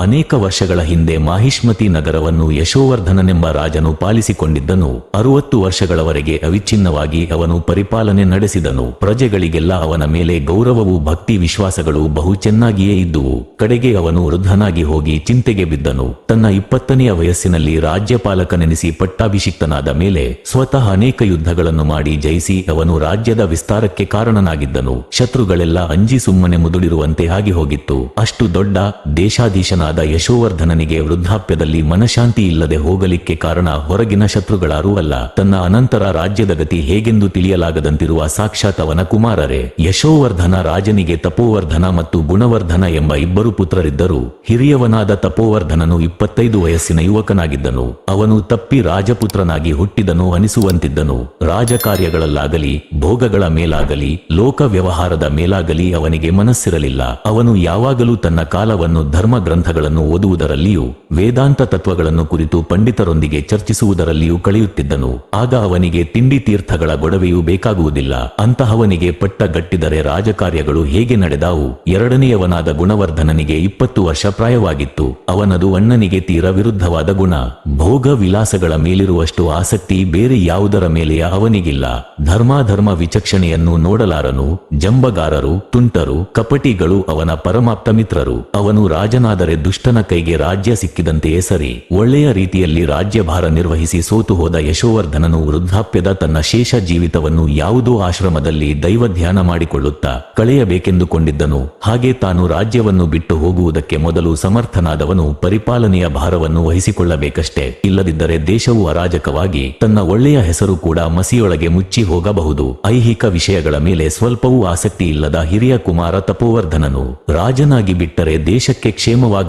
ಅನೇಕ ವರ್ಷಗಳ ಹಿಂದೆ ಮಾಹಿಷ್ಮತಿ ನಗರವನ್ನು ಯಶೋವರ್ಧನನೆಂಬ ರಾಜನು ಪಾಲಿಸಿಕೊಂಡಿದ್ದನು. ಅರುವತ್ತು ವರ್ಷಗಳವರೆಗೆ ಅವಿಚ್ಛಿನ್ನವಾಗಿ ಅವನು ಪರಿಪಾಲನೆ ನಡೆಸಿದನು. ಪ್ರಜೆಗಳಿಗೆಲ್ಲ ಅವನ ಮೇಲೆ ಗೌರವವು ಭಕ್ತಿ ವಿಶ್ವಾಸಗಳು ಬಹು ಚೆನ್ನಾಗಿಯೇ ಇದ್ದುವು. ಕಡೆಗೆ ಅವನು ವೃದ್ಧನಾಗಿ ಹೋಗಿ ಚಿಂತೆಗೆ ಬಿದ್ದನು. ತನ್ನ ಇಪ್ಪತ್ತನೆಯ ವಯಸ್ಸಿನಲ್ಲಿ ರಾಜ್ಯಪಾಲಕನೆನಿಸಿ ಪಟ್ಟಾಭಿಷಿಕ್ತನಾದ ಮೇಲೆ ಸ್ವತಃ ಅನೇಕ ಯುದ್ಧಗಳನ್ನು ಮಾಡಿ ಜಯಿಸಿ ಅವನು ರಾಜ್ಯದ ವಿಸ್ತಾರಕ್ಕೆ ಕಾರಣನಾಗಿದ್ದನು. ಶತ್ರುಗಳೆಲ್ಲ ಅಂಜಿ ಸುಮ್ಮನೆ ಮುದುಡಿರುವಂತೆ ಆಗಿ ಹೋಗಿತ್ತು. ಅಷ್ಟು ದೊಡ್ಡ ದೇಶಾಧೀಶನಾದ ಯಶೋವರ್ಧನನಿಗೆ ವೃದ್ಧಾಪ್ಯದಲ್ಲಿ ಮನಶಾಂತಿ ಇಲ್ಲದೆ ಹೋಗಲಿಕ್ಕೆ ಕಾರಣ ಹೊರಗಿನ ಶತ್ರುಗಳಾರೂ ಅಲ್ಲ. ತನ್ನ ಅನಂತರ ರಾಜ್ಯದ ಗತಿ ಹೇಗೆಂದು ತಿಳಿಯಲಾಗದಂತಿರುವ ಸಾಕ್ಷಾತ್ ಅವನ ಕುಮಾರರೇ. ಯಶೋವರ್ಧನ ರಾಜನಿಗೆ ತಪೋವರ್ಧನ ಮತ್ತು ಗುಣವರ್ಧನ ಎಂಬ ಇಬ್ಬರು ಪುತ್ರರಿದ್ದರು. ಹಿರಿಯವನಾದ ತಪೋವರ್ಧನನು ಇಪ್ಪತ್ತೈದು ವಯಸ್ಸಿನ ಯುವಕನಾಗಿದ್ದನು. ಅವನು ತಪ್ಪಿ ರಾಜಪುತ್ರನಾಗಿ ಹುಟ್ಟಿದನು ಅನಿಸುವಂತಿದ್ದನು. ರಾಜಕಾರ್ಯಗಳಲ್ಲಾಗಲಿ, ಭೋಗಗಳ ಮೇಲಾಗಲಿ, ಲೋಕ ವ್ಯವಹಾರದ ಮೇಲಾಗಲಿ ಅವನಿಗೆ ಮನಸ್ಸಿರಲಿಲ್ಲ. ಅವನು ಯಾವಾಗಲೂ ತನ್ನ ಕಾಲವನ್ನು ಧರ್ಮ ಗ್ರಂಥಗಳನ್ನು ಓದುವುದರಲ್ಲಿಯೂ, ವೇದಾಂತ ತತ್ವಗಳನ್ನು ಕುರಿತು ಪಂಡಿತರೊಂದಿಗೆ ಚರ್ಚಿಸುವುದರಲ್ಲಿಯೂ ಕಳೆಯುತ್ತಿದ್ದನು. ಆಗ ಅವನಿಗೆ ತಿಂಡಿ ತೀರ್ಥಗಳ ಗೊಡವೆಯೂ ಬೇಕಾಗುವುದಿಲ್ಲ. ಅಂತಹವನಿಗೆ ಪಟ್ಟ ಗಟ್ಟಿದರೆ ರಾಜಕಾರ್ಯಗಳು ಹೇಗೆ ನಡೆದಾವು? ಎರಡನೆಯವನಾದ ಗುಣವರ್ಧನನಿಗೆ ಇಪ್ಪತ್ತು ವರ್ಷ ಪ್ರಾಯವಾಗಿತ್ತು. ಅವನದು ಅಣ್ಣನಿಗೆ ತೀರ ವಿರುದ್ಧವಾದ ಗುಣ. ಭೋಗ ವಿಲಾಸಗಳ ಮೇಲಿರುವಷ್ಟು ಆಸಕ್ತಿ ಬೇರೆ ಯಾವುದರ ಮೇಲೆಯ ಅವನಿಗಿಲ್ಲ. ಧರ್ಮಾಧರ್ಮ ವಿಚಕ್ಷಣೆಯನ್ನು ನೋಡಲಾರನು. ಜಂಬಗಾರರು, ತುಂಟರು, ಕಪಟಿಗಳು ಅವನ ಪರಮಾಪ್ತ ಮಿತ್ರರು. ಅವನು ರಾಜನಾದರೆ ದುಷ್ಟನ ಕೈಗೆ ರಾಜ್ಯ ಸಿಕ್ಕಿದಂತೆಯೇ ಸರಿ. ಒಳ್ಳೆಯ ರೀತಿಯಲ್ಲಿ ರಾಜ್ಯಭಾರ ನಿರ್ವಹಿಸಿ ಸೋತು ಹೋದ ಯಶೋವರ್ಧನನು ವೃದ್ಧಾಪ್ಯದ ತನ್ನ ಶೇಷ ಜೀವಿತವನ್ನು ಯಾವುದೋ ಆಶ್ರಮದಲ್ಲಿ ದೈವ ಧ್ಯಾನ ಮಾಡಿಕೊಳ್ಳುತ್ತಾ ಕಳೆಯಬೇಕೆಂದುಕೊಂಡಿದ್ದನು. ಹಾಗೆ ತಾನು ರಾಜ್ಯವನ್ನು ಬಿಟ್ಟು ಹೋಗುವುದಕ್ಕೆ ಮೊದಲು ಸಮರ್ಥನಾದವನು ಪರಿಪಾಲನೆಯ ಭಾರವನ್ನು ವಹಿಸಿಕೊಳ್ಳಬೇಕಷ್ಟೇ. ಇಲ್ಲದಿದ್ದರೆ ದೇಶವು ಅರಾಜಕವಾಗಿ ತನ್ನ ಒಳ್ಳೆಯ ಹೆಸರು ಕೂಡ ಮಸಿಯೊಳಗೆ ಮುಚ್ಚಿ ಹೋಗಬಹುದು. ಐಹಿಕ ವಿಷಯಗಳ ಮೇಲೆ ಸ್ವಲ್ಪವೂ ಆಸಕ್ತಿ ಇಲ್ಲದ ಹಿರಿಯ ಕುಮಾರ ತಪೋವರ್ಧನನು ರಾಜನಾಗಿ ಬಿಟ್ಟರೆ ದೇಶಕ್ಕೆ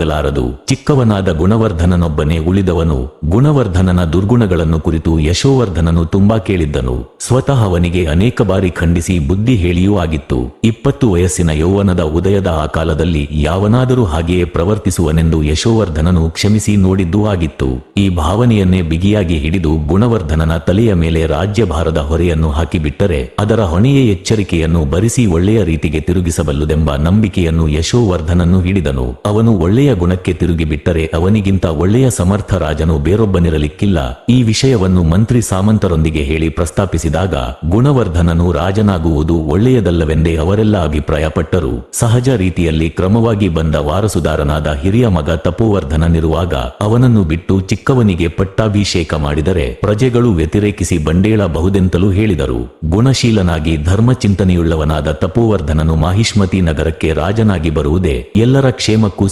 ಕ್ಷೇಮವಾಗಲಾರದು ಚಿಕ್ಕವನಾದ ಗುಣವರ್ಧನನೊಬ್ಬನೇ ಉಳಿದವನು. ಗುಣವರ್ಧನನ ದುರ್ಗುಣಗಳನ್ನು ಕುರಿತು ಯಶೋವರ್ಧನನು ತುಂಬಾ ಕೇಳಿದ್ದನು. ಸ್ವತಃ ಅವನಿಗೆ ಅನೇಕ ಬಾರಿ ಖಂಡಿಸಿ ಬುದ್ಧಿ ಹೇಳಿಯೂ ಆಗಿತ್ತು. ಇಪ್ಪತ್ತು ವಯಸ್ಸಿನ ಯೌವನದ ಉದಯದ ಆ ಕಾಲದಲ್ಲಿ ಯಾವನಾದರೂ ಹಾಗೆಯೇ ಪ್ರವರ್ತಿಸುವನೆಂದು ಯಶೋವರ್ಧನನು ಕ್ಷಮಿಸಿ ನೋಡಿದ್ದೂ ಆಗಿತ್ತು. ಈ ಭಾವನೆಯನ್ನೇ ಬಿಗಿಯಾಗಿ ಹಿಡಿದು ಗುಣವರ್ಧನನ ತಲೆಯ ಮೇಲೆ ರಾಜ್ಯಭಾರದ ಹೊರೆಯನ್ನು ಹಾಕಿಬಿಟ್ಟರೆ ಅದರ ಹೊಣೆಯ ಎಚ್ಚರಿಕೆಯನ್ನು ಬರಿಸಿ ಒಳ್ಳೆಯ ರೀತಿಗೆ ತಿರುಗಿಸಬಲ್ಲುದೆಂಬ ನಂಬಿಕೆಯನ್ನು ಯಶೋವರ್ಧನನ್ನು ಹಿಡಿದನು. ಅವನು ಒಳ್ಳೆಯ ಗುಣಕ್ಕೆ ತಿರುಗಿಬಿಟ್ಟರೆ ಅವನಿಗಿಂತ ಒಳ್ಳೆಯ ಸಮರ್ಥ ರಾಜನು ಬೇರೊಬ್ಬನಿರಲಿಕ್ಕಿಲ್ಲ. ಈ ವಿಷಯವನ್ನು ಮಂತ್ರಿ ಸಾಮಂತರೊಂದಿಗೆ ಹೇಳಿ ಪ್ರಸ್ತಾಪಿಸಿದಾಗ ಗುಣವರ್ಧನನು ರಾಜನಾಗುವುದು ಒಳ್ಳೆಯದಲ್ಲವೆಂದೇ ಅವರೆಲ್ಲ ಅಭಿಪ್ರಾಯಪಟ್ಟರು. ಸಹಜ ರೀತಿಯಲ್ಲಿ ಕ್ರಮವಾಗಿ ಬಂದ ವಾರಸುದಾರನಾದ ಹಿರಿಯ ಮಗ ತಪೋವರ್ಧನನಿರುವಾಗ ಅವನನ್ನು ಬಿಟ್ಟು ಚಿಕ್ಕವನಿಗೆ ಪಟ್ಟಾಭಿಷೇಕ ಮಾಡಿದರೆ ಪ್ರಜೆಗಳು ವ್ಯತಿರೇಕಿಸಿ ಬಂಡೇಳಬಹುದೆಂತಲೂ ಹೇಳಿದರು. ಗುಣಶೀಲನಾಗಿ ಧರ್ಮಚಿಂತನೆಯುಳ್ಳವನಾದ ತಪೋವರ್ಧನನು ಮಾಹಿಷ್ಮತಿ ನಗರಕ್ಕೆ ರಾಜನಾಗಿ ಬರುವುದೇ ಎಲ್ಲರ ಕ್ಷೇಮಕ್ಕೂ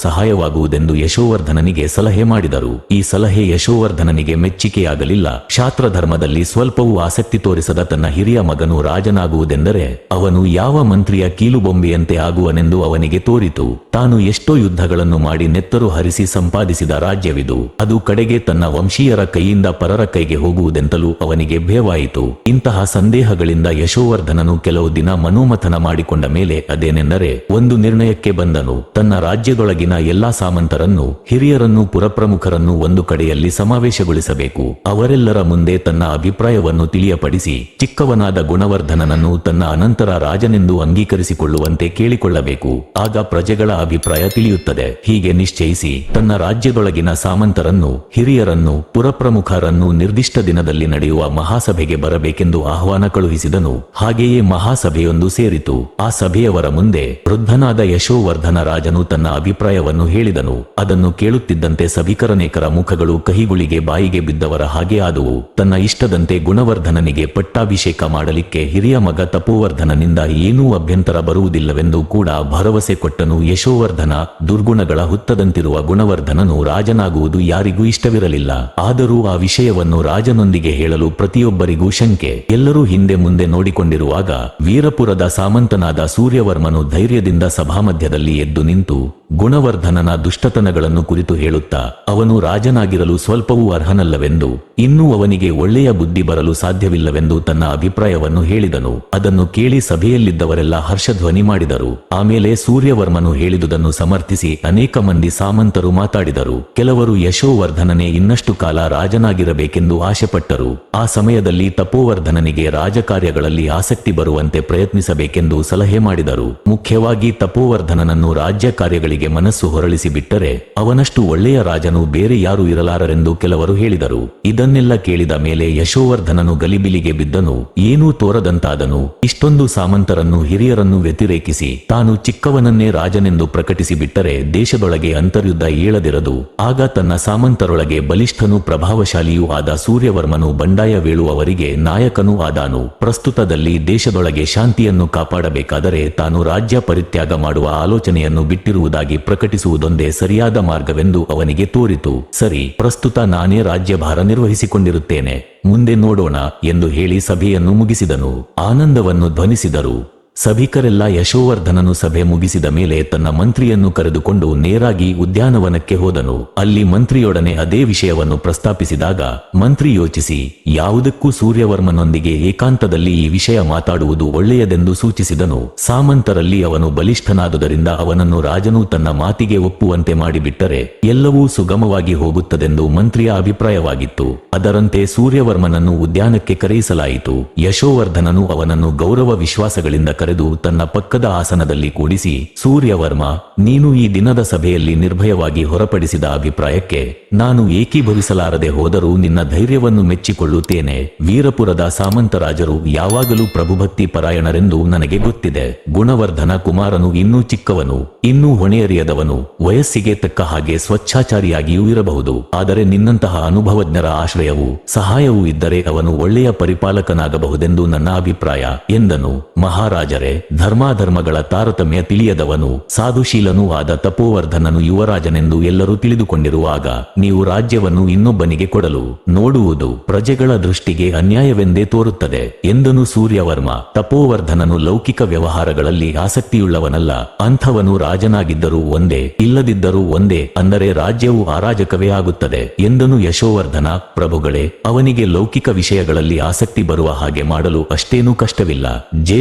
ಸಹಾಯವಾಗುವುದೆಂದು ಯಶೋವರ್ಧನನಿಗೆ ಸಲಹೆ ಮಾಡಿದರು. ಈ ಸಲಹೆ ಯಶೋವರ್ಧನನಿಗೆ ಮೆಚ್ಚಿಕೆಯಾಗಲಿಲ್ಲ. ಕ್ಷಾತ್ರ ಧರ್ಮದಲ್ಲಿ ಸ್ವಲ್ಪವೂ ಆಸಕ್ತಿ ತೋರಿಸದ ತನ್ನ ಹಿರಿಯ ಮಗನು ರಾಜನಾಗುವುದೆಂದರೆ ಅವನು ಯಾವ ಮಂತ್ರಿಯ ಕೀಲುಬೊಂಬೆಯಂತೆ ಆಗುವನೆಂದು ಅವನಿಗೆ ತೋರಿತು. ತಾನು ಎಷ್ಟೋ ಯುದ್ಧಗಳನ್ನು ಮಾಡಿ ನೆತ್ತರು ಹರಿಸಿ ಸಂಪಾದಿಸಿದ ರಾಜ್ಯವಿದು. ಅದು ಕಡೆಗೆ ತನ್ನ ವಂಶೀಯರ ಕೈಯಿಂದ ಪರರ ಕೈಗೆ ಹೋಗುವುದೆಂತಲೂ ಅವನಿಗೆ ಭಯವಾಯಿತು. ಇಂತಹ ಸಂದೇಹಗಳಿಂದ ಯಶೋವರ್ಧನನು ಕೆಲವು ದಿನ ಮನೋಮಥನ ಮಾಡಿಕೊಂಡ ಮೇಲೆ ಅದೇನೆಂದರೆ ಒಂದು ನಿರ್ಣಯಕ್ಕೆ ಬಂದನು. ತನ್ನ ರಾಜ್ಯದೊಳಗಿನ ಎಲ್ಲಾ ಸಾಮಂತರನ್ನು, ಹಿರಿಯರನ್ನು, ಪುರಪ್ರಮುಖರನ್ನು ಒಂದು ಕಡೆಯಲ್ಲಿ ಸಮಾವೇಶಗೊಳಿಸಬೇಕು. ಅವರೆಲ್ಲರ ಮುಂದೆ ತನ್ನ ಅಭಿಪ್ರಾಯವನ್ನು ತಿಳಿಯಪಡಿಸಿ, ಚಿಕ್ಕವನಾದ ಗುಣವರ್ಧನನನ್ನು ತನ್ನ ಅನಂತರ ರಾಜನೆಂದು ಅಂಗೀಕರಿಸಿಕೊಳ್ಳುವಂತೆ ಕೇಳಿಕೊಳ್ಳಬೇಕು. ಆಗ ಪ್ರಜೆಗಳ ಅಭಿಪ್ರಾಯ ತಿಳಿಯುತ್ತದೆ. ಹೀಗೆ ನಿಶ್ಚಯಿಸಿ, ತನ್ನ ರಾಜ್ಯದೊಳಗಿನ ಸಾಮಂತರನ್ನು, ಹಿರಿಯರನ್ನು, ಪುರಪ್ರಮುಖರನ್ನು ನಿರ್ದಿಷ್ಟ ದಿನದಲ್ಲಿ ನಡೆಯುವ ಮಹಾಸಭೆಗೆ ಬರಬೇಕೆಂದು ಆಹ್ವಾನ ಕಳುಹಿಸಿದನು. ಹಾಗೆಯೇ ಮಹಾಸಭೆಯೊಂದು ಸೇರಿತು. ಆ ಸಭೆಯವರ ಮುಂದೆ ವೃದ್ಧನಾದ ಯಶೋವರ್ಧನ ರಾಜನು ತನ್ನ ಅಭಿಪ್ರಾಯವನ್ನು ಹೇಳಿದನು ಅದನ್ನು ಕೇಳುತ್ತಿದ್ದಂತೆ ಸಭಿಕರನೇಕರ ಮುಖಗಳು ಕಹಿಗುಳಿಗೆ ಬಾಯಿಗೆ ಬಿದ್ದವರ ಹಾಗೆ ಆದುವು. ತನ್ನ ಇಷ್ಟದಂತೆ ಗುಣವರ್ಧನನಿಗೆ ಪಟ್ಟಾಭಿಷೇಕ ಮಾಡಲಿಕ್ಕೆ ಹಿರಿಯ ಮಗ ತಪೋವರ್ಧನನಿಂದ ಏನೂ ಅಭ್ಯಂತರ ಬರುವುದಿಲ್ಲವೆಂದು ಕೂಡ ಭರವಸೆ ಕೊಟ್ಟನು. ಯಶೋವರ್ಧನ ದುರ್ಗುಣಗಳ ಹುತ್ತದಂತಿರುವ ಗುಣವರ್ಧನನು ರಾಜನಾಗುವುದು ಯಾರಿಗೂ ಇಷ್ಟವಿರಲಿಲ್ಲ. ಆದರೂ ಆ ವಿಷಯವನ್ನು ರಾಜನೊಂದಿಗೆ ಹೇಳಲು ಪ್ರತಿಯೊಬ್ಬರಿಗೂ ಶಂಕೆ. ಎಲ್ಲರೂ ಹಿಂದೆ ಮುಂದೆ ನೋಡಿಕೊಂಡಿರುವಾಗ ವೀರಪುರದ ಸಾಮಂತನಾದ ಸೂರ್ಯವರ್ಮನು ಧೈರ್ಯದಿಂದ ಸಭಾಮಧ್ಯದಲ್ಲಿ ಎದ್ದು ನಿಂತು ಗುಣವರ್ಧನನ ದುಷ್ಟತನಗಳನ್ನು ಕುರಿತು ಹೇಳುತ್ತಾ, ಅವನು ರಾಜನಾಗಿರಲು ಸ್ವಲ್ಪವೂ ಅರ್ಹನಲ್ಲವೆಂದು, ಇನ್ನೂ ಅವನಿಗೆ ಒಳ್ಳೆಯ ಬುದ್ಧಿ ಬರಲು ಸಾಧ್ಯವಿಲ್ಲವೆಂದು ತನ್ನ ಅಭಿಪ್ರಾಯವನ್ನು ಹೇಳಿದನು. ಅದನ್ನು ಕೇಳಿ ಸಭೆಯಲ್ಲಿದ್ದವರೆಲ್ಲ ಹರ್ಷಧ್ವನಿ ಮಾಡಿದರು. ಆಮೇಲೆ ಸೂರ್ಯವರ್ಮನು ಹೇಳಿದುದನ್ನು ಸಮರ್ಥಿಸಿ ಅನೇಕ ಮಂದಿ ಸಾಮಂತರು ಮಾತಾಡಿದರು. ಕೆಲವರು ಯಶೋವರ್ಧನನೇ ಇನ್ನಷ್ಟು ಕಾಲ ರಾಜನಾಗಿರಬೇಕೆಂದು ಆಶೆಪಟ್ಟರು. ಆ ಸಮಯದಲ್ಲಿ ತಪೋವರ್ಧನನಿಗೆ ರಾಜಕಾರ್ಯಗಳಲ್ಲಿ ಆಸಕ್ತಿ ಬರುವಂತೆ ಪ್ರಯತ್ನಿಸಬೇಕೆಂದು ಸಲಹೆ ಮಾಡಿದರು. ಮುಖ್ಯವಾಗಿ ತಪೋವರ್ಧನನನ್ನು ರಾಜ್ಯ ಕಾರ್ಯಗಳಿಗೆ ಮನಸ್ಸು ಹೊರಳಿಸಿ ಹೊರತುಪಡಿಸಿ ಬಿಟ್ಟರೆ ಅವನಷ್ಟು ಒಳ್ಳೆಯ ರಾಜನು ಬೇರೆ ಯಾರೂ ಇರಲಾರರೆಂದು ಕೆಲವರು ಹೇಳಿದರು. ಇದನ್ನೆಲ್ಲ ಕೇಳಿದ ಮೇಲೆ ಯಶೋವರ್ಧನನು ಗಲಿಬಿಲಿಗೆ ಬಿದ್ದನು. ಏನೂ ತೋರದಂತಾದನು. ಇಷ್ಟೊಂದು ಸಾಮಂತರನ್ನು ಹಿರಿಯರನ್ನು ವ್ಯತಿರೇಕಿಸಿ ತಾನು ಚಿಕ್ಕವನನ್ನೇ ರಾಜನೆಂದು ಪ್ರಕಟಿಸಿ ಬಿಟ್ಟರೆ ದೇಶದೊಳಗೆ ಅಂತರ್ಯುದ್ಧ ಏಳದಿರದು. ಆಗ ತನ್ನ ಸಾಮಂತರೊಳಗೆ ಬಲಿಷ್ಠನೂ ಪ್ರಭಾವಶಾಲಿಯೂ ಆದ ಸೂರ್ಯವರ್ಮನು ಬಂಡಾಯ ವೇಳುವವರಿಗೆ ನಾಯಕನೂ ಆದಾನು. ಪ್ರಸ್ತುತದಲ್ಲಿ ದೇಶದೊಳಗೆ ಶಾಂತಿಯನ್ನು ಕಾಪಾಡಬೇಕಾದರೆ ತಾನು ರಾಜ್ಯ ಪರಿತ್ಯಾಗ ಮಾಡುವ ಆಲೋಚನೆಯನ್ನು ಬಿಟ್ಟಿರುವುದಾಗಿ ಪ್ರಕಟಿಸುವುದೊಂದೇ ಸರಿಯಾದ ಮಾರ್ಗವೆಂದು ಅವನಿಗೆ ತೋರಿತು. ಸರಿ, ಪ್ರಸ್ತುತ ನಾನೇ ರಾಜ್ಯಭಾರ ನಿರ್ವಹಿಸಿಕೊಂಡಿರುತ್ತೇನೆ. ಮುಂದೆ ನೋಡೋಣ ಎಂದು ಹೇಳಿ ಸಭೆಯನ್ನು ಮುಗಿಸಿದನು. ಆನಂದವನ್ನು ಧ್ವನಿಸಿದರು. ಸಭಿಕರೆಲ್ಲ ಯಶೋವರ್ಧನನು ಸಭೆ ಮುಗಿಸಿದ ಮೇಲೆ ತನ್ನ ಮಂತ್ರಿಯನ್ನು ಕರೆದುಕೊಂಡು ನೇರಾಗಿ ಉದ್ಯಾನವನಕ್ಕೆ ಹೋದನು. ಅಲ್ಲಿ ಮಂತ್ರಿಯೊಡನೆ ಅದೇ ವಿಷಯವನ್ನು ಪ್ರಸ್ತಾಪಿಸಿದಾಗ ಮಂತ್ರಿ ಯೋಚಿಸಿ, ಯಾವುದಕ್ಕೂ ಸೂರ್ಯವರ್ಮನೊಂದಿಗೆ ಏಕಾಂತದಲ್ಲಿ ಈ ವಿಷಯ ಮಾತಾಡುವುದು ಒಳ್ಳೆಯದೆಂದು ಸೂಚಿಸಿದನು. ಸಾಮಂತರಲ್ಲಿ ಅವನು ಬಲಿಷ್ಠನಾದುದರಿಂದ ಅವನನ್ನು ರಾಜನು ತನ್ನ ಮಾತಿಗೆ ಒಪ್ಪುವಂತೆ ಮಾಡಿಬಿಟ್ಟರೆ ಎಲ್ಲವೂ ಸುಗಮವಾಗಿ ಹೋಗುತ್ತದೆಂದು ಮಂತ್ರಿಯ ಅಭಿಪ್ರಾಯವಾಗಿತ್ತು. ಅದರಂತೆ ಸೂರ್ಯವರ್ಮನನ್ನು ಉದ್ಯಾನಕ್ಕೆ ಕರೆಯಿಸಲಾಯಿತು. ಯಶೋವರ್ಧನನು ಅವನನ್ನು ಗೌರವ ವಿಶ್ವಾಸಗಳಿಂದ ಕರೆದು ತನ್ನ ಪಕ್ಕದ ಆಸನದಲ್ಲಿ ಕೂಡಿಸಿ, ಸೂರ್ಯವರ್ಮ, ನೀನು ಈ ದಿನದ ಸಭೆಯಲ್ಲಿ ನಿರ್ಭಯವಾಗಿ ಹೊರಪಡಿಸಿದ ಅಭಿಪ್ರಾಯಕ್ಕೆ, ನಾನು ಏಕೀಭವಿಸಲಾರದೆ ಹೋದರೂ ನಿನ್ನ ಧೈರ್ಯವನ್ನು ಮೆಚ್ಚಿಕೊಳ್ಳುತ್ತೇನೆ. ವೀರಪುರದ ಸಾಮಂತರಾಜರು ಯಾವಾಗಲೂ ಪ್ರಭುಭಕ್ತಿ ಪರಾಯಣರೆಂದು ನನಗೆ ಗೊತ್ತಿದೆ. ಗುಣವರ್ಧನ ಕುಮಾರನು ಇನ್ನೂ ಚಿಕ್ಕವನು, ಇನ್ನೂ ಹೊಣೆಯರಿಯದವನು, ವಯಸ್ಸಿಗೆ ತಕ್ಕ ಹಾಗೆ ಸ್ವಚ್ಛಾಚಾರಿಯಾಗಿಯೂ ಇರಬಹುದು. ಆದರೆ ನಿನ್ನಂತಹ ಅನುಭವಜ್ಞರ ಆಶ್ರಯವೂ, ಸಹಾಯವೂ ಇದ್ದರೆ ಅವನು ಒಳ್ಳೆಯ ಪರಿಪಾಲಕನಾಗಬಹುದೆಂದು ನನ್ನ ಅಭಿಪ್ರಾಯ, ಎಂದನು. ಮಹಾರಾಜರೇ, ಧರ್ಮಾಧರ್ಮಗಳ ತಾರತಮ್ಯ ತಿಳಿಯದವನು, ಸಾಧುಶೀಲನೂ ಆದ ತಪೋವರ್ಧನನು ಯುವರಾಜನೆಂದು ಎಲ್ಲರೂ ತಿಳಿದುಕೊಂಡಿರುವಾಗ ನೀವು ರಾಜ್ಯವನ್ನು ಇನ್ನೊಬ್ಬನಿಗೆ ಕೊಡಲು ನೋಡುವುದು ಪ್ರಜೆಗಳ ದೃಷ್ಟಿಗೆ ಅನ್ಯಾಯವೆಂದೇ ತೋರುತ್ತದೆ ಎಂದನು ಸೂರ್ಯವರ್ಮ. ತಪೋವರ್ಧನನು ಲೌಕಿಕ ವ್ಯವಹಾರಗಳಲ್ಲಿ ಆಸಕ್ತಿಯುಳ್ಳವನಲ್ಲ, ಅಂಥವನು ರಾಜನಾಗಿದ್ದರೂ ಒಂದೇ, ಇಲ್ಲದಿದ್ದರೂ ಒಂದೇ, ಅಂದರೆ ರಾಜ್ಯವು ಅರಾಜಕವೇ ಆಗುತ್ತದೆ ಎಂದನು ಯಶೋವರ್ಧನ. ಪ್ರಭುಗಳೇ, ಅವನಿಗೆ ಲೌಕಿಕ ವಿಷಯಗಳಲ್ಲಿ ಆಸಕ್ತಿ ಬರುವ ಹಾಗೆ ಮಾಡಲು ಅಷ್ಟೇನೂ ಕಷ್ಟವಿಲ್ಲ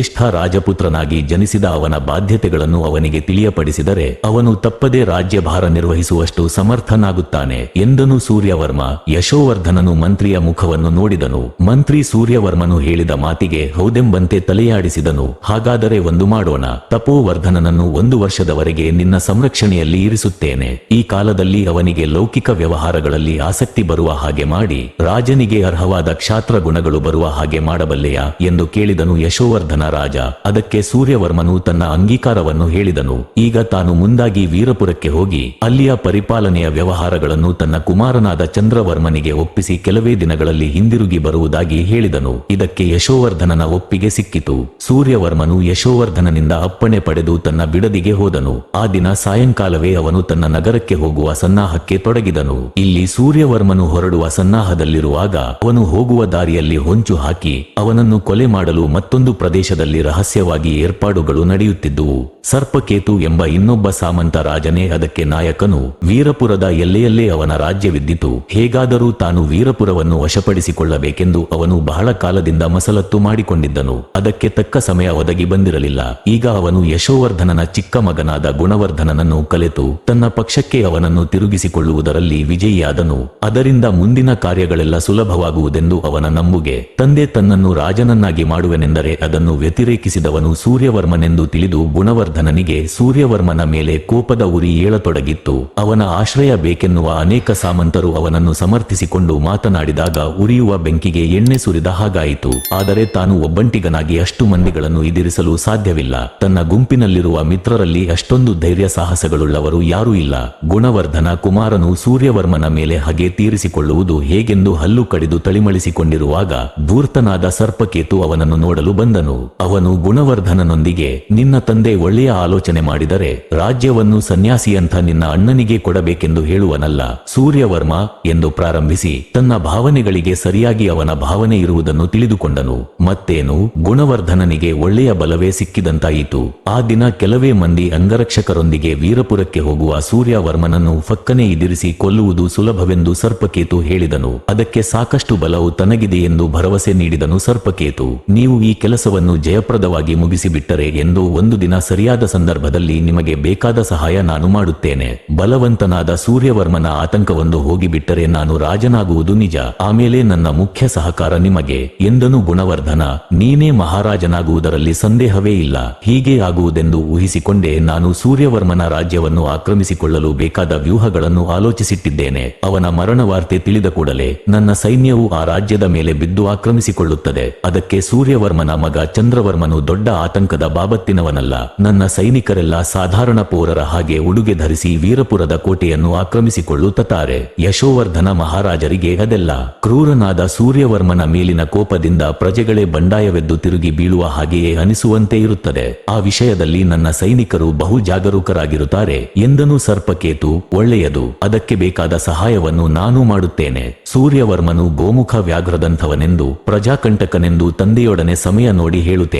ಜ್ಯೇಷ್ಠ ರಾಜಪುತ್ರನಾಗಿ ಜನಿಸಿದ ಅವನ ಬಾಧ್ಯತೆಗಳನ್ನು ಅವನಿಗೆ ತಿಳಿಯಪಡಿಸಿದರೆ ಅವನು ತಪ್ಪದೇ ರಾಜ್ಯಭಾರ ನಿರ್ವಹಿಸುವಷ್ಟು ಸಮರ್ಥನಾಗುತ್ತಾನೆ ಎಂದನು ಸೂರ್ಯವರ್ಮ. ಯಶೋವರ್ಧನನು ಮಂತ್ರಿಯ ಮುಖವನ್ನು ನೋಡಿದನು. ಮಂತ್ರಿ ಸೂರ್ಯವರ್ಮನು ಹೇಳಿದ ಮಾತಿಗೆ ಹೌದೆಂಬಂತೆ ತಲೆಯಾಡಿಸಿದನು. ಹಾಗಾದರೆ ಒಂದು ಮಾಡೋಣ. ತಪೋವರ್ಧನನನ್ನು ಒಂದು ವರ್ಷದವರೆಗೆ ನಿನ್ನ ಸಂರಕ್ಷಣೆಯಲ್ಲಿ ಇರಿಸುತ್ತೇನೆ. ಈ ಕಾಲದಲ್ಲಿ ಅವನಿಗೆ ಲೌಕಿಕ ವ್ಯವಹಾರಗಳಲ್ಲಿ ಆಸಕ್ತಿ ಬರುವ ಹಾಗೆ ಮಾಡಿ, ರಾಜನಿಗೆ ಅರ್ಹವಾದ ಕ್ಷಾತ್ರ ಗುಣಗಳು ಬರುವ ಹಾಗೆ ಮಾಡಬಲ್ಲೆಯಾ ಎಂದು ಕೇಳಿದನು ಯಶೋವರ್ಧನ ರಾಜ, ಅದಕ್ಕೆ ಸೂರ್ಯವರ್ಮನು ತನ್ನ ಅಂಗೀಕಾರವನ್ನು ಹೇಳಿದನು. ಈಗ ತಾನು ಮುಂದಾಗಿ ವೀರಪುರಕ್ಕೆ ಹೋಗಿ, ಅಲ್ಲಿಯ ಪರಿಪಾಲನೆಯ ವ್ಯವಹಾರಗಳನ್ನು ತನ್ನ ಕುಮಾರನಾದ ಚಂದ್ರವರ್ಮನಿಗೆ ಒಪ್ಪಿಸಿ ಕೆಲವೇ ದಿನಗಳಲ್ಲಿ ಹಿಂದಿರುಗಿ ಬರುವುದಾಗಿ ಹೇಳಿದನು. ಇದಕ್ಕೆ ಯಶೋವರ್ಧನನ ಒಪ್ಪಿಗೆ ಸಿಕ್ಕಿತು. ಸೂರ್ಯವರ್ಮನು ಯಶೋವರ್ಧನನಿಂದ ಅಪ್ಪಣೆ ಪಡೆದು ತನ್ನ ಬಿಡದಿಗೆ ಹೋದನು. ಆ ದಿನ ಸಾಯಂಕಾಲವೇ ಅವನು ತನ್ನ ನಗರಕ್ಕೆ ಹೋಗುವ ಸನ್ನಾಹಕ್ಕೆ ತೊಡಗಿದನು. ಇಲ್ಲಿ ಸೂರ್ಯವರ್ಮನು ಹೊರಡುವ ಸನ್ನಾಹದಲ್ಲಿರುವಾಗ, ಅವನು ಹೋಗುವ ದಾರಿಯಲ್ಲಿ ಹೊಂಚು ಹಾಕಿ, ಅವನನ್ನು ಕೊಲೆ ಮಾಡಲು ಮತ್ತೊಂದು ಪ್ರದೇಶದಲ್ಲಿ ರಹಸ್ಯವಾಗಿ ಏರ್ಪಾಡುಗಳು ನಡೆಯುತ್ತಿದ್ದುವು. ಸರ್ಪಕೇತು ಎಂಬ ಇನ್ನೊಬ್ಬ ಸಾಮಂತ ರಾಜನೇ ಅದಕ್ಕೆ ನಾಯಕನು. ವೀರಪುರದ ಎಲ್ಲೆಯಲ್ಲೇ ಅವನ ರಾಜ್ಯವಿದ್ದಿತು ಹೇಗಾದರೂ ತಾನು ವೀರಪುರವನ್ನು ವಶಪಡಿಸಿಕೊಳ್ಳಬೇಕೆಂದು ಅವನು ಬಹಳ ಕಾಲದಿಂದ ಮಸಲತ್ತು ಮಾಡಿಕೊಂಡಿದ್ದನು. ಅದಕ್ಕೆ ತಕ್ಕ ಸಮಯ ಒದಗಿ ಬಂದಿರಲಿಲ್ಲ. ಈಗ ಅವನು ಯಶೋವರ್ಧನನ ಚಿಕ್ಕ ಮಗನಾದ ಗುಣವರ್ಧನನನ್ನು ಕಲೆತು ತನ್ನ ಪಕ್ಷಕ್ಕೆ ಅವನನ್ನು ತಿರುಗಿಸಿಕೊಳ್ಳುವುದರಲ್ಲಿ ವಿಜಯಿಯಾದನು. ಅದರಿಂದ ಮುಂದಿನ ಕಾರ್ಯಗಳೆಲ್ಲ ಸುಲಭವಾಗುವುದೆಂದು ಅವನ ನಂಬುಗೆ. ತಂದೆ ತನ್ನನ್ನು ರಾಜನನ್ನಾಗಿ ಮಾಡುವೆನೆಂದರೆ ಅದನ್ನು ವ್ಯತಿರೇಕಿಸಿದವನು ಸೂರ್ಯವರ್ಮನೆಂದು ತಿಳಿದು ಗುಣವರ್ಧನನಿಗೆ ಸೂರ್ಯವರ್ಮನ ಮೇಲೆ ಕೋಪದ ಉರಿ ಏಳತೊಡಗಿತ್ತು. ಅವನ ಆಶ್ರಯ ಬೇಕೆನ್ನುವ ಅನೇಕ ಸಾಮಂತರು ಅವನನ್ನು ಸಮರ್ಥಿಸಿಕೊಂಡು ಮಾತನಾಡಿದಾಗ ಉರಿಯುವ ಬೆಂಕಿಗೆ ಎಣ್ಣೆ ಸುರಿದ ಹಾಗಾಯಿತು. ಆದರೆ ತಾನು ಒಬ್ಬಂಟಿಗನಾಗಿ ಅಷ್ಟು ಮಂದಿಗಳನ್ನು ಎದುರಿಸಲು ಸಾಧ್ಯವಿಲ್ಲ. ತನ್ನ ಗುಂಪಿನಲ್ಲಿರುವ ಮಿತ್ರರಲ್ಲಿ ಅಷ್ಟೊಂದು ಧೈರ್ಯ ಸಾಹಸಗಳುಳ್ಳವರು ಯಾರೂ ಇಲ್ಲ. ಗುಣವರ್ಧನ ಕುಮಾರನು ಸೂರ್ಯವರ್ಮನ ಮೇಲೆ ಹಗೆ ತೀರಿಸಿಕೊಳ್ಳುವುದು ಹೇಗೆಂದು ಹಲ್ಲು ಕಡಿದು ತಳಿಮಳಿಸಿಕೊಂಡಿರುವಾಗ ಧೂರ್ತನಾದ ಸರ್ಪಕೇತು ಅವನನ್ನು ನೋಡಲು ಬಂದನು. ಅವನು ಗುಣವರ್ಧನನೊಂದಿಗೆ ನಿನ್ನ ತಂದೆ ಒಳ್ಳೆಯ ಆಲೋಚನೆ ಮಾಡಿದರೆ ರಾಜ್ಯವನ್ನು ಸನ್ಯಾಸಿಯಂಥ ನಿನ್ನ ಅಣ್ಣನಿಗೆ ಕೊಡಬೇಕೆಂದು ಹೇಳುವನಲ್ಲ. ಸೂರ್ಯವರ್ಮ ಎಂದು ಪ್ರಾರಂಭಿಸಿ ತನ್ನ ಭಾವನೆಗಳಿಗೆ ಸರಿಯಾಗಿ ಅವನ ಭಾವನೆ ಇರುವುದನ್ನು ತಿಳಿದುಕೊಂಡನು. ಮತ್ತೇನು, ಗುಣವರ್ಧನನಿಗೆ ಒಳ್ಳೆಯ ಬಲವೇ ಸಿಕ್ಕಿದಂತಾಯಿತು. ಆ ದಿನ ಕೆಲವೇ ಮಂದಿ ಅಂಗರಕ್ಷಕರೊಂದಿಗೆ ವೀರಪುರಕ್ಕೆ ಹೋಗುವ ಸೂರ್ಯವರ್ಮನನ್ನು ಫಕ್ಕನೆ ಎದುರಿಸಿ ಕೊಲ್ಲುವುದು ಸುಲಭವೆಂದು ಸರ್ಪಕೇತು ಹೇಳಿದನು. ಅದಕ್ಕೆ ಸಾಕಷ್ಟು ಬಲವು ತನಗಿದೆ ಎಂದು ಭರವಸೆ ನೀಡಿದನು ಸರ್ಪಕೇತು. ನೀವು ಈ ಕೆಲಸವನ್ನು ಜಯಪ್ರದವಾಗಿ ಮುಗಿಸಿಬಿಟ್ಟರೆ ಎಂದು ಒಂದು ದಿನ ಸರಿಯಾದ ಸಂದರ್ಭದಲ್ಲಿ ನಿಮಗೆ ಬೇಕಾದ ಸಹಾಯ ನಾನು ಮಾಡುತ್ತೇನೆ. ಬಲವಂತನಾದ ಸೂರ್ಯವರ್ಮನ ಆತಂಕವೊಂದು ಹೋಗಿಬಿಟ್ಟರೆ ನಾನು ರಾಜನಾಗುವುದು ನಿಜ. ಆಮೇಲೆ ನನ್ನ ಮುಖ್ಯ ಸಹಕಾರ ನಿಮಗೆ. ಎಂದನು ಗುಣವರ್ಧನ. ನೀನೇ ಮಹಾರಾಜನಾಗುವುದರಲ್ಲಿ ಸಂದೇಹವೇ ಇಲ್ಲ. ಹೀಗೆ ಆಗುವುದೆಂದು ಊಹಿಸಿಕೊಂಡೇ ನಾನು ಸೂರ್ಯವರ್ಮನ ರಾಜ್ಯವನ್ನು ಆಕ್ರಮಿಸಿಕೊಳ್ಳಲು ಬೇಕಾದ ವ್ಯೂಹಗಳನ್ನು ಆಲೋಚಿಸಿಟ್ಟಿದ್ದೇನೆ. ಅವನ ಮರಣ ವಾರ್ತೆ ತಿಳಿದ ಕೂಡಲೇ ನನ್ನ ಸೈನ್ಯವು ಆ ರಾಜ್ಯದ ಮೇಲೆ ಬಿದ್ದು ಆಕ್ರಮಿಸಿಕೊಳ್ಳುತ್ತದೆ. ಅದಕ್ಕೆ ಸೂರ್ಯವರ್ಮನ ಮಗ ಚಂದ್ರವರ್ಮನು ದೊಡ್ಡ ಆತಂಕದ ಬಾಬತ್ತಿನವನಲ್ಲ. ನನ್ನ ಸೈನಿಕರೆಲ್ಲ ಸಾಧಾರಣ ಪೌರರ ಹಾಗೆ ಉಡುಗೆ ಧರಿಸಿ ವೀರಪುರದ ಕೋಟೆಯನ್ನು ಆಕ್ರಮಿಸಿಕೊಳ್ಳುತ್ತಾರೆ ಯಶೋವರ್ಧನ ಮಹಾರಾಜರಿಗೆ ಅದೆಲ್ಲ. ಕ್ರೂರನಾದ ಸೂರ್ಯವರ್ಮನ ಮೇಲಿನ ಕೋಪದಿಂದ ಪ್ರಜೆಗಳೇ ಬಂಡಾಯವೆದ್ದು ತಿರುಗಿ ಬೀಳುವ ಹಾಗೆಯೇ ಅನಿಸುವಂತೆ ಇರುತ್ತದೆ. ಆ ವಿಷಯದಲ್ಲಿ ನನ್ನ ಸೈನಿಕರು ಬಹು ಜಾಗರೂಕರಾಗಿರುತ್ತಾರೆ. ಎಂದನು ಸರ್ಪಕೇತು? ಒಳ್ಳೆಯದು. ಅದಕ್ಕೆ ಬೇಕಾದ ಸಹಾಯವನ್ನು ನಾನು ಮಾಡುತ್ತೇನೆ. ಸೂರ್ಯವರ್ಮನು ಗೋಮುಖ ವ್ಯಾಘ್ರದಂಥವನೆಂದು, ಪ್ರಜಾಕಂಟಕನೆಂದು ತಂದೆಯೊಡನೆ ಸಮಯ ನೋಡಿ ಹೇಳುತ್ತೇನೆ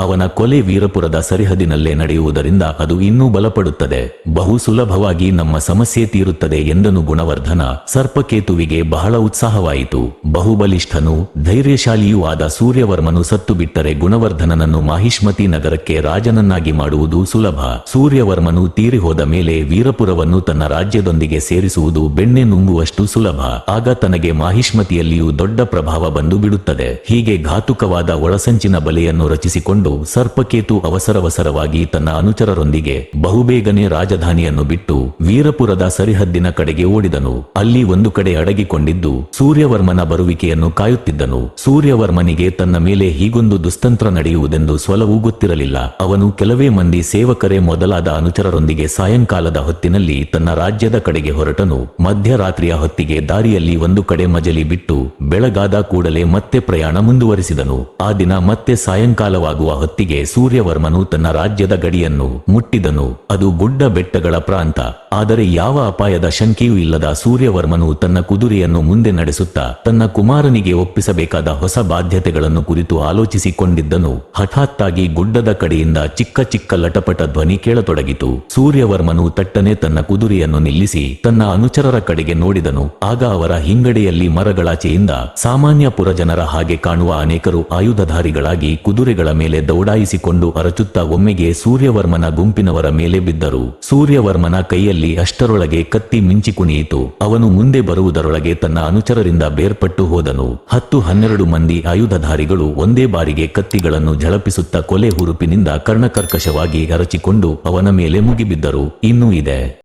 ಅವನ ಕೊಲೆ ವೀರಪುರದ ಸರಿಹದಿನಲ್ಲೇ ನಡೆಯುವುದರಿಂದ ಅದು ಇನ್ನೂ ಬಲಪಡುತ್ತದೆ. ಬಹು ಸುಲಭವಾಗಿ ನಮ್ಮ ಸಮಸ್ಯೆ ತೀರುತ್ತದೆ ಎಂದನು ಗುಣವರ್ಧನ. ಸರ್ಪಕೇತುವಿಗೆ ಬಹಳ ಉತ್ಸಾಹವಾಯಿತು. ಬಹುಬಲಿಷ್ಠನು, ಧೈರ್ಯಶಾಲಿಯೂ ಆದ ಸೂರ್ಯವರ್ಮನು ಸತ್ತು ಬಿಟ್ಟರೆ ಗುಣವರ್ಧನನನ್ನು ಮಾಹಿಷ್ಮತಿ ನಗರಕ್ಕೆ ರಾಜನನ್ನಾಗಿ ಮಾಡುವುದು ಸುಲಭ. ಸೂರ್ಯವರ್ಮನು ತೀರಿ ಹೋದ ಮೇಲೆ ವೀರಪುರವನ್ನು ತನ್ನ ರಾಜ್ಯದೊಂದಿಗೆ ಸೇರಿಸುವುದು ಬೆಣ್ಣೆ ನುಂಗುವಷ್ಟು ಸುಲಭ. ಆಗ ತನಗೆ ಮಾಹಿಷ್ಮತಿಯಲ್ಲಿಯೂ ದೊಡ್ಡ ಪ್ರಭಾವ ಬಂದು ಬಿಡುತ್ತದೆ. ಹೀಗೆ ಘಾತುಕವಾದ ಒಳಸಂಚಿನ ಬಲೆಯನ್ನು ರಚಿಸಿಕೊಂಡು ಸರ್ಪಕೇತು ಅವಸರವಸರವಾಗಿ ತನ್ನ ಅನುಚರರೊಂದಿಗೆ ಬಹುಬೇಗನೆ ರಾಜಧಾನಿಯನ್ನು ಬಿಟ್ಟು ವೀರಪುರದ ಸರಿಹದ್ದಿನ ಕಡೆಗೆ ಓಡಿದನು. ಅಲ್ಲಿ ಒಂದು ಕಡೆ ಅಡಗಿಕೊಂಡಿದ್ದು ಸೂರ್ಯವರ್ಮನ ಬರುವಿಕೆಯನ್ನು ಕಾಯುತ್ತಿದ್ದನು. ಸೂರ್ಯವರ್ಮನಿಗೆ ತನ್ನ ಮೇಲೆ ಹೀಗೊಂದು ದುಸ್ತಂತ್ರ ನಡೆಯುವುದೆಂದು ಸ್ವಲವೂ ಗೊತ್ತಿರಲಿಲ್ಲ. ಅವನು ಕೆಲವೇ ಮಂದಿ ಸೇವಕರೇ ಮೊದಲಾದ ಅನುಚರರೊಂದಿಗೆ ಸಾಯಂಕಾಲದ ಹೊತ್ತಿನಲ್ಲಿ ತನ್ನ ರಾಜ್ಯದ ಕಡೆಗೆ ಹೊರಟನು. ಮಧ್ಯರಾತ್ರಿಯ ಹೊತ್ತಿಗೆ ದಾರಿಯಲ್ಲಿ ಒಂದು ಕಡೆ ಮಜಲಿ ಬಿಟ್ಟು ಬೆಳಗಾದ ಕೂಡಲೇ ಮತ್ತೆ ಪ್ರಯಾಣ ಮುಂದುವರಿಸಿದನು. ಆ ದಿನ ಮತ್ತೆ ಸಾಯಂಕಾಲವಾಗುವ ಹೊತ್ತಿಗೆ ಸೂರ್ಯವರ್ಮನು ತನ್ನ ರಾಜ್ಯದ ಗಡಿಯನ್ನು ಮುಟ್ಟಿದನು. ಅದು ಗುಡ್ಡ ಬೆಟ್ಟಗಳ ಪ್ರಾಂತ. ಆದರೆ ಯಾವ ಅಪಾಯದ ಶಂಕೆಯೂ ಇಲ್ಲದ ಸೂರ್ಯವರ್ಮನು ತನ್ನ ಕುದುರೆಯನ್ನು ಮುಂದೆ ನಡೆಸುತ್ತಾ ತನ್ನ ಕುಮಾರನಿಗೆ ಒಪ್ಪಿಸಬೇಕಾದ ಹೊಸ ಬಾಧ್ಯತೆಗಳನ್ನು ಕುರಿತು ಆಲೋಚಿಸಿಕೊಂಡಿದ್ದನು. ಹಠಾತ್ತಾಗಿ ಗುಡ್ಡದ ಕಡೆಯಿಂದ ಚಿಕ್ಕ ಚಿಕ್ಕ ಲಟಪಟ ಧ್ವನಿ ಕೇಳತೊಡಗಿತು. ಸೂರ್ಯವರ್ಮನು ತಟ್ಟನೆ ತನ್ನ ಕುದುರೆಯನ್ನು ನಿಲ್ಲಿಸಿ ತನ್ನ ಅನುಚರರ ಕಡೆಗೆ ನೋಡಿದನು. ಆಗ ಅವರ ಹಿಂಗಡೆಯಲ್ಲಿ ಮರಗಳಾಚೆಯಿಂದ ಸಾಮಾನ್ಯ ಪುರಜನರ ಹಾಗೆ ಕಾಣುವ ಅನೇಕರು ಆಯುಧಧಾರಿಗಳಾಗಿ ಕುದುರೆಗಳ ಮೇಲೆ ದೌಡಾಯಿಸಿಕೊಂಡು ಅರಚುತ್ತಾ ಒಮ್ಮೆಗೆ ಸೂರ್ಯವರ್ಮನ ಗುಂಪಿನವರ ಮೇಲೆ ಬಿದ್ದರು. ಸೂರ್ಯವರ್ಮನ ಕೈಯಲ್ಲಿ ಅಷ್ಟರೊಳಗೆ ಕತ್ತಿ ಮಿಂಚಿ ಕುಣಿಯಿತು ಅವನು ಮುಂದೆ ಬರುವುದರೊಳಗೆ ತನ್ನ ಅನುಚರರಿಂದ ಬೇರ್ಪಟ್ಟು ಹೋದನು. ಹತ್ತು ಹನ್ನೆರಡು ಮಂದಿ ಆಯುಧಧಾರಿಗಳು ಒಂದೇ ಬಾರಿಗೆ ಕತ್ತಿಗಳನ್ನು ಝಳಪಿಸುತ್ತ ಕೊಲೆ ಹುರುಪಿನಿಂದ ಕರ್ಣಕರ್ಕಶವಾಗಿ ಅರಚಿಕೊಂಡು ಅವನ ಮೇಲೆ ಮುಗಿಬಿದ್ದರು. ಇನ್ನೂ ಇದೆ.